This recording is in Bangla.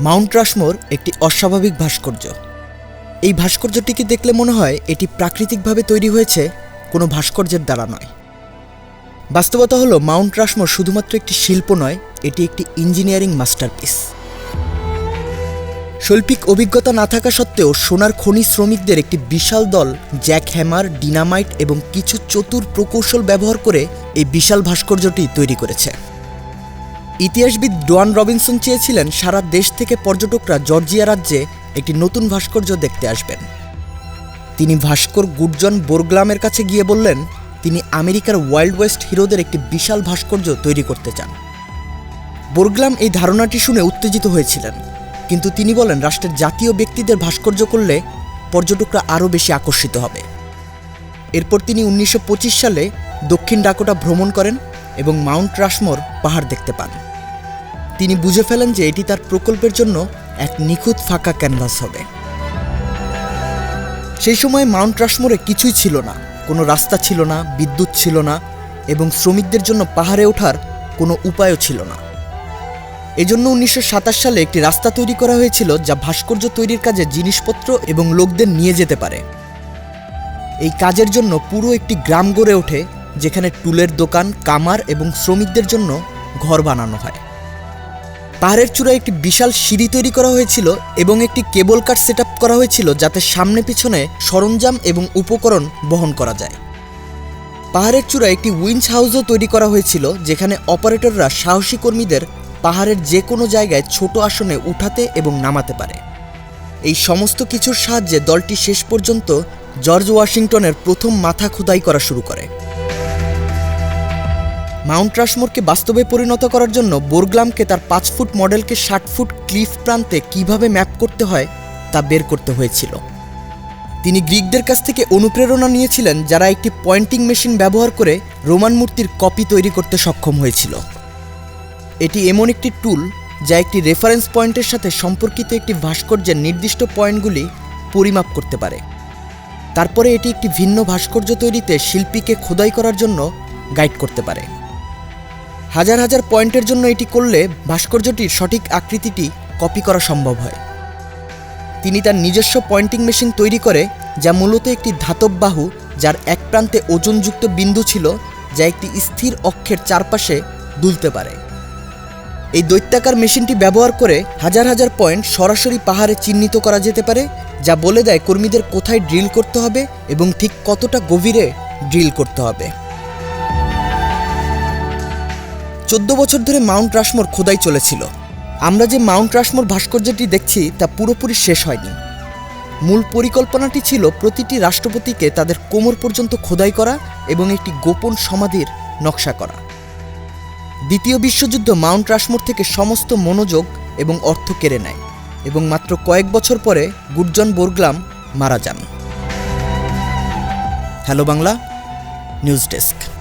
মাউন্ট রাশমোর একটি অস্বাভাবিক ভাস্কর্য। এই ভাস্কর্যটিকে দেখলে মনে হয় এটি প্রাকৃতিকভাবে তৈরি হয়েছে কোনো ভাস্কর্যের দ্বারা নয়? বাস্তবতা হলো মাউন্ট রাশমোর শুধুমাত্র একটি শিল্প নয়, এটি একটি ইঞ্জিনিয়ারিং মাস্টারপিস। শৈল্পিক অভিজ্ঞতা না থাকা সত্ত্বেও সোনার খনি শ্রমিকদের একটি বিশাল দল জ্যাক হ্যামার, ডিনামাইট এবং কিছু চতুর প্রকৌশল ব্যবহার করে এই বিশাল ভাস্কর্যটি তৈরি করেছে। ইতিহাসবিদ ডোয়ান রবিনসন চেয়েছিলেন সারা দেশ থেকে পর্যটকরা জর্জিয়া রাজ্যে একটি নতুন ভাস্কর্য দেখতে আসবেন। তিনি ভাস্কর গুডজন বোরগ্লামের কাছে গিয়ে বললেন, তিনি আমেরিকার ওয়াইল্ড ওয়েস্ট হিরোদের একটি বিশাল ভাস্কর্য তৈরি করতে চান। বোরগ্লাম এই ধারণাটি শুনে উত্তেজিত হয়েছিলেন। কিন্তু তিনি বলেন, রাষ্ট্রের জাতীয় ব্যক্তিদের ভাস্কর্য করলে পর্যটকরা আরও বেশি আকর্ষিত হবে। এরপর তিনি উনিশশো পঁচিশ সালে দক্ষিণ ডাকোটা ভ্রমণ করেন। এবং মাউন্ট রাশমোর পাহাড় দেখতে পান। তিনি বুঝে ফেলেন যে এটি তার প্রকল্পের জন্য এক নিখুঁত ফাঁকা ক্যানভাস হবে। সেই সময় মাউন্ট রাশমোরে কিছুই ছিল না, কোনো রাস্তা ছিল না, বিদ্যুৎ ছিল না, এবং শ্রমিকদের জন্য পাহাড়ে ওঠার কোনো উপায়ও ছিল না। এজন্য উনিশশো সাতাশ সালে একটি রাস্তা তৈরি করা হয়েছিল যা ভাস্কর্য তৈরির কাজে জিনিসপত্র এবং লোকদের নিয়ে যেতে পারে। এই কাজের জন্য পুরো একটি গ্রাম গড়ে ওঠে যেখানে টুলের দোকান, কামার এবং শ্রমিকদের জন্য ঘর বানানো হয়। পাহাড়ের চূড়ায় একটি বিশাল সিঁড়ি তৈরি করা হয়েছিল এবং একটি কেবল কাট সেট করা হয়েছিল যাতে সামনে পিছনে সরঞ্জাম এবং উপকরণ বহন করা যায়। পাহাড়ের চূড়ায় একটি উইঞ্চ হাউসও তৈরি করা হয়েছিল, যেখানে অপারেটররা সাহসী কর্মীদের পাহাড়ের যে কোনো জায়গায় ছোট আসনে উঠাতে এবং নামাতে পারে। এই সমস্ত কিছুর সাহায্যে দলটি শেষ পর্যন্ত জর্জ ওয়াশিংটনের প্রথম মাথা খোদাই করা শুরু করে। মাউন্ট রাশমোরকে বাস্তবে পরিণত করার জন্য বোরগ্লামকে তার পাঁচ ফুট মডেলকে ষাট ফুট ক্লিফ প্রান্তে কীভাবে ম্যাপ করতে হয় তা বের করতে হয়েছিল। তিনি গ্রিকদের কাছ থেকে অনুপ্রেরণা নিয়েছিলেন যারা একটি পয়েন্টিং মেশিন ব্যবহার করে রোমান মূর্তির কপি তৈরি করতে সক্ষম হয়েছিল। এটি এমন একটি টুল যা একটি রেফারেন্স পয়েন্টের সাথে সম্পর্কিত একটি ভাস্কর্যের নির্দিষ্ট পয়েন্টগুলি পরিমাপ করতে পারে। তারপরে এটি একটি ভিন্ন ভাস্কর্য তৈরিতে শিল্পীকে খোদাই করার জন্য গাইড করতে পারে। হাজার হাজার পয়েন্টের জন্য এটি করলে ভাস্কর্যটির সঠিক আকৃতিটি কপি করা সম্ভব হয়। তিনি তার নিজস্ব পয়েন্টিং মেশিন তৈরি করে, যা মূলত একটি ধাতব বাহু যার এক প্রান্তে ওজনযুক্ত বিন্দু ছিল, যা একটি স্থির অক্ষের চারপাশে দুলতে পারে। এই দৈত্যাকার মেশিনটি ব্যবহার করে হাজার হাজার পয়েন্ট সরাসরি পাহাড়ে চিহ্নিত করা যেতে পারে, যা বলে দেয় কর্মীদের কোথায় ড্রিল করতে হবে এবং ঠিক কতটা গভীরে ড্রিল করতে হবে। চোদ্দ বছর ধরে মাউন্ট রাশমোর খোদাই চলেছিল। আমরা যে মাউন্ট রাশমোর ভাস্কর্যটি দেখছি, তা পুরোপুরি শেষ হয়নি। মূল পরিকল্পনাটি ছিল প্রতিটি রাষ্ট্রপতিকে তাদের কোমর পর্যন্ত খোদাই করা এবং একটি গোপন সমাধির নকশা করা। দ্বিতীয় বিশ্বযুদ্ধ মাউন্ট রাশমোর থেকে সমস্ত মনোযোগ এবং অর্থ কেড়ে নেয় এবং মাত্র কয়েক বছর পরে গুডজন বোরগ্লাম মারা যান। Hello Bangla, news desk.